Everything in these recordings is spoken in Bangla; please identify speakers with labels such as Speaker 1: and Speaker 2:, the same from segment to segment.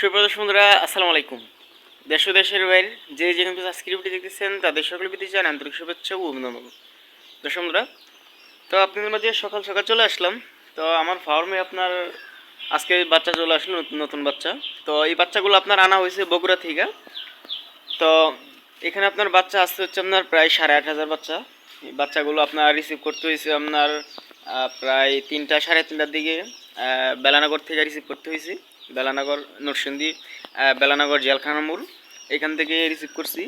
Speaker 1: সুপ্রদর্শক বন্ধুরা, আসসালামু আলাইকুম। দেশ ও দেশের বাইরে যে যেখানে আজকের ভিডিও দেখতেছেন, তাদের সকল প্রতি জান আন্তরিক শুভেচ্ছা ও অভিনন্দন। দর্শক বন্ধুরা, তো আপনাদের মাঝে সকাল সকাল চলে আসলাম। তো আমার ফার্মে আপনার আজকে বাচ্চা চলে আসলো, নতুন বাচ্চা। তো এই বাচ্চাগুলো আপনার আনা হয়েছে বগুড়া থেকে। তো এখানে আপনার বাচ্চা আসতে হচ্ছে আপনার প্রায় সাড়ে আট হাজার বাচ্চা। এই বাচ্চাগুলো আপনার রিসিভ করতে হয়েছে আপনার প্রায় তিনটা, সাড়ে তিনটার দিকে বেলানগর থেকে রিসিভ করতে হয়েছে। বেলানগর, নরসিংদী বেলানগর জেলখানা মোড় এখান থেকে রিসিভ করছি।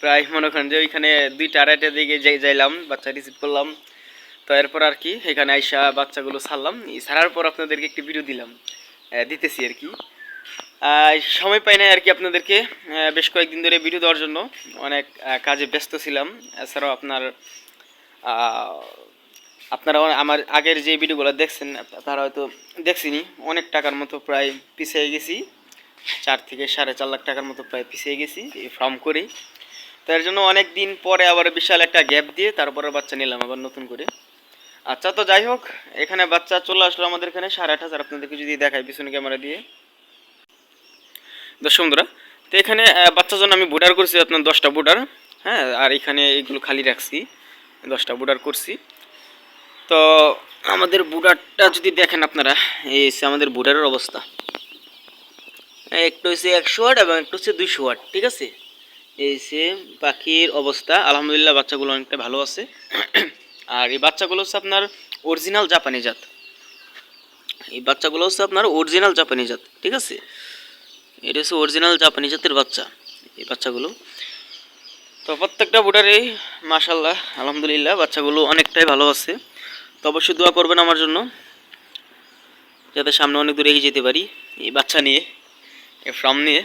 Speaker 1: প্রায় মনে করেন যে ওইখানে দুইটা আড়াইটার দিকে যাই যাইলাম, বাচ্চা রিসিভ করলাম। তো এরপর আর কি, এখানে আইসা বাচ্চাগুলো ছাড়লাম। ছাড়ার পর আপনাদেরকে একটি ভিডিও দিলাম। দিতেছি আর কি। সময় পাই নাই আর কি আপনাদেরকে। বেশ কয়েকদিন ধরে ভিডিও দেওয়ার জন্য অনেক কাজে ব্যস্ত ছিলাম। এছাড়াও আপনার আপনারা আমার আগের যে ভিডিওগুলো দেখছেন, তারা হয়তো দেখছিনি, অনেক টাকার মতো প্রায় পিছিয়ে গেছি। চার থেকে সাড়ে চার লাখ টাকার মতো প্রায় পিছিয়ে গেছি, এই ফার্ম করে তার জন্য অনেক দিন পরে আবার বিশাল একটা গ্যাপ দিয়ে তারপরে বাচ্চা নিলাম আবার নতুন করে। আচ্ছা তো যাই হোক, এখানে বাচ্চা চলে আসলো আমাদের এখানে সাড়ে আট হাজার। আপনাদেরকে যদি দেখাই পিছনে ক্যামেরা দিয়ে। দর্শক বন্ধুরা, তো এখানে বাচ্চার জন্য আমি বুডার করছি আপনার দশটা বুডার হ্যাঁ আর এখানে এগুলো খালি রাখছি, দশটা বুডার করছি। তো আমাদের বুডারটা যদি দেখেন আপনারা, এই হচ্ছে আমাদের বুডারের অবস্থা। একটু হচ্ছে একশো ওয়াট এবং একটু হচ্ছে দুইশো ওয়াট, ঠিক আছে? এই হচ্ছে পাখির অবস্থা। আলহামদুলিল্লাহ বাচ্চাগুলো অনেকটা ভালো আছে। আর এই বাচ্চাগুলো হচ্ছে আপনার অরিজিনাল জাপানি জাত। এই বাচ্চাগুলো হচ্ছে আপনার অরিজিনাল জাপানি জাত, ঠিক আছে? এটা হচ্ছে অরিজিনাল জাপানি জাতের বাচ্চা, এই বাচ্চাগুলো। তো প্রত্যেকটা বুটারেই মাশাল্লাহ আলহামদুলিল্লাহ, বাচ্চাগুলো অনেকটাই ভালো আছে। তো অবশ্যই দোয়া করবেন আমার জন্য, যাতে সামনে অনেক দূরে এগিয়ে যেতে পারি এই বাচ্চা নিয়ে, এই ফার্ম নিয়ে।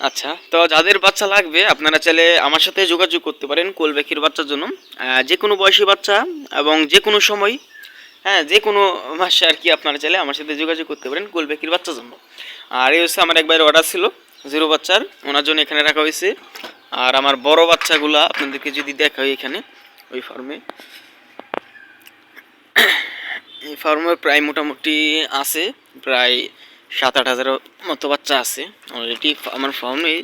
Speaker 1: আচ্ছা তো যাদের বাচ্চা লাগবে, আপনারা চাইলে আমার সাথে যোগাযোগ করতে পারেন কোলবেকির বাচ্চার জন্য। যে কোনো বয়সী বাচ্চা এবং যে কোনো সময় হ্যাঁ যে কোনো মাসে আর কি আপনারা চাইলে আমার সাথে যোগাযোগ করতে পারেন কোলবেকির বাচ্চার জন্য। আর এই হচ্ছে আমার একবার অর্ডার ছিল, জিরো বাচ্চার, ওনার জন্য এখানে রাখা হয়েছে। আর আমার বড় বাচ্চাগুলা আপনাদেরকে যদি দেখা হয় এখানে, ওই ফার্মে ফার্মে প্রায় মোটামুটি আছে, প্রায় সাত আট হাজার মতো বাচ্চা আছে। অলরেডি আমার ফার্মে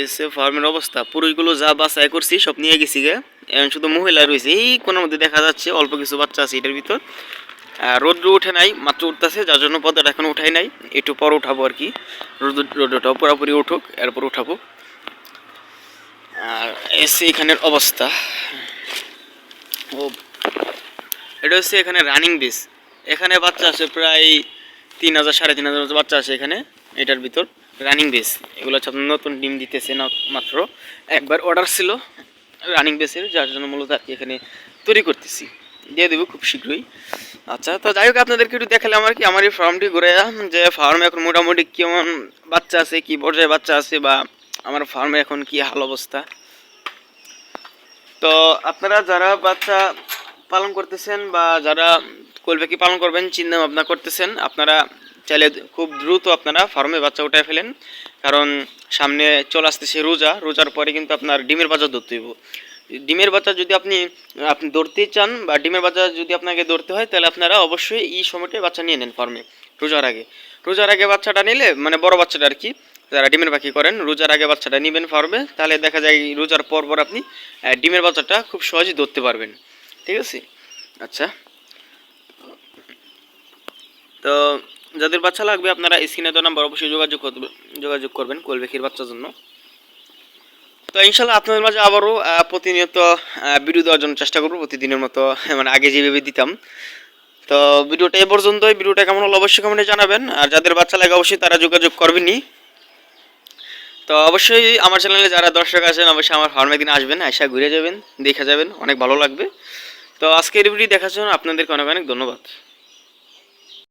Speaker 1: এসে ফার্মের অবস্থা পুরুষগুলো যা বাছাই করছি সব নিয়ে গেছি গে। এখন শুধু মহিলা রয়েছে, এই কোনোর মধ্যে দেখা যাচ্ছে অল্প কিছু বাচ্চা আছে এটার ভিতর। রোদ্র উঠে নাই, মাত্র উঠতেছে, যার জন্য পর্দাটা এখন উঠাই নাই। একটু পর উঠাবো আর কি। রোদ রোদ্রটাও পুরোপুরি উঠুক, এরপর উঠাবো। আর এসে এখানের অবস্থা। ও এটা হচ্ছে এখানে রানিং বেস এখানে বাচ্চা আছে প্রায় তিন হাজার, সাড়ে তিন হাজার বাচ্চা আছে এখানে, এটার ভিতর। রানিং বেস এগুলো হচ্ছে আপনার নতুন ডিম দিতেছে না মাত্র। একবার অর্ডার ছিল রানিং বেসের যার জন্য মূলত আর কি এখানে তৈরি করতেছি। দিয়ে দেবো খুব শীঘ্রই। আচ্ছা তো যাই হোক, আপনাদেরকে একটু দেখালাম আর কি আমার এই ফার্মটি ঘুরে, যে ফার্মে এখন মোটামুটি কেমন বাচ্চা আছে, কি পর্যায়ে বাচ্চা আছে বা আমার ফার্মে এখন কি হাল অবস্থা। তো আপনারা যারা বাচ্চা পালন করতেছেন বা যারা কোলপাখি পালন করবেন, চিন্তা ভাবনা করতেছেন, আপনারা চাইলে খুব দ্রুত আপনারা ফার্মে বাচ্চা উঠায় ফেলেন। কারণ সামনে চলে আসতেছে রোজা, রোজার পরে কিন্তু আপনার ডিমের বাজার ধরতে হইব। ডিমের বাচ্চা যদি আপনি আপনি ধরতে চান বা ডিমের বাচ্চা যদি আপনাকে ধরতে হয়, তাহলে আপনারা অবশ্যই এই সময়টায় বাচ্চা নিয়ে নেন ফার্মে রোজার আগে। রোজার আগে বাচ্চাটা নিলে মানে বড় বাচ্চাটা আর কি, যারা ডিমের পাখি করেন, রোজার আগে বাচ্চাটা নেবেন ফার্মে তাহলে দেখা যায় রোজার পর পর আপনি ডিমের বাচ্চাটা খুব সহজেই ধরতে পারবেন। ঠিক আছে? আচ্ছা। তো যাদের বাচ্চা লাগবে, আপনারা স্ক্রিনে তো নাম্বার অবশ্যই যোগাযোগ যোগাযোগ করবেন কোলবেখির বাচ্চার জন্য। তো ইনশাল্লাহ আপনাদের মাঝে আবারও প্রতিনিয়ত ভিডিও দেওয়ার জন্য চেষ্টা করব, প্রতিদিনের মতো মানে আগে যেভাবে দিতাম। তো ভিডিওটা এ পর্যন্তই ভিডিওটা কেমন হলো অবশ্যই কমেন্টে জানাবেন। আর যাদের বাচ্চা লাগে, অবশ্যই তারা যোগাযোগ করবেনই। তো অবশ্যই আমার চ্যানেলে যারা দর্শক আছেন, অবশ্যই আমার ফার্মে দিন আসবেন আয়সা ঘুরে যাবেন, দেখে যাবেন, অনেক ভালো লাগবে। তো আজকের ভিডিও দেখার জন্য আপনাদেরকে অনেক অনেক ধন্যবাদ।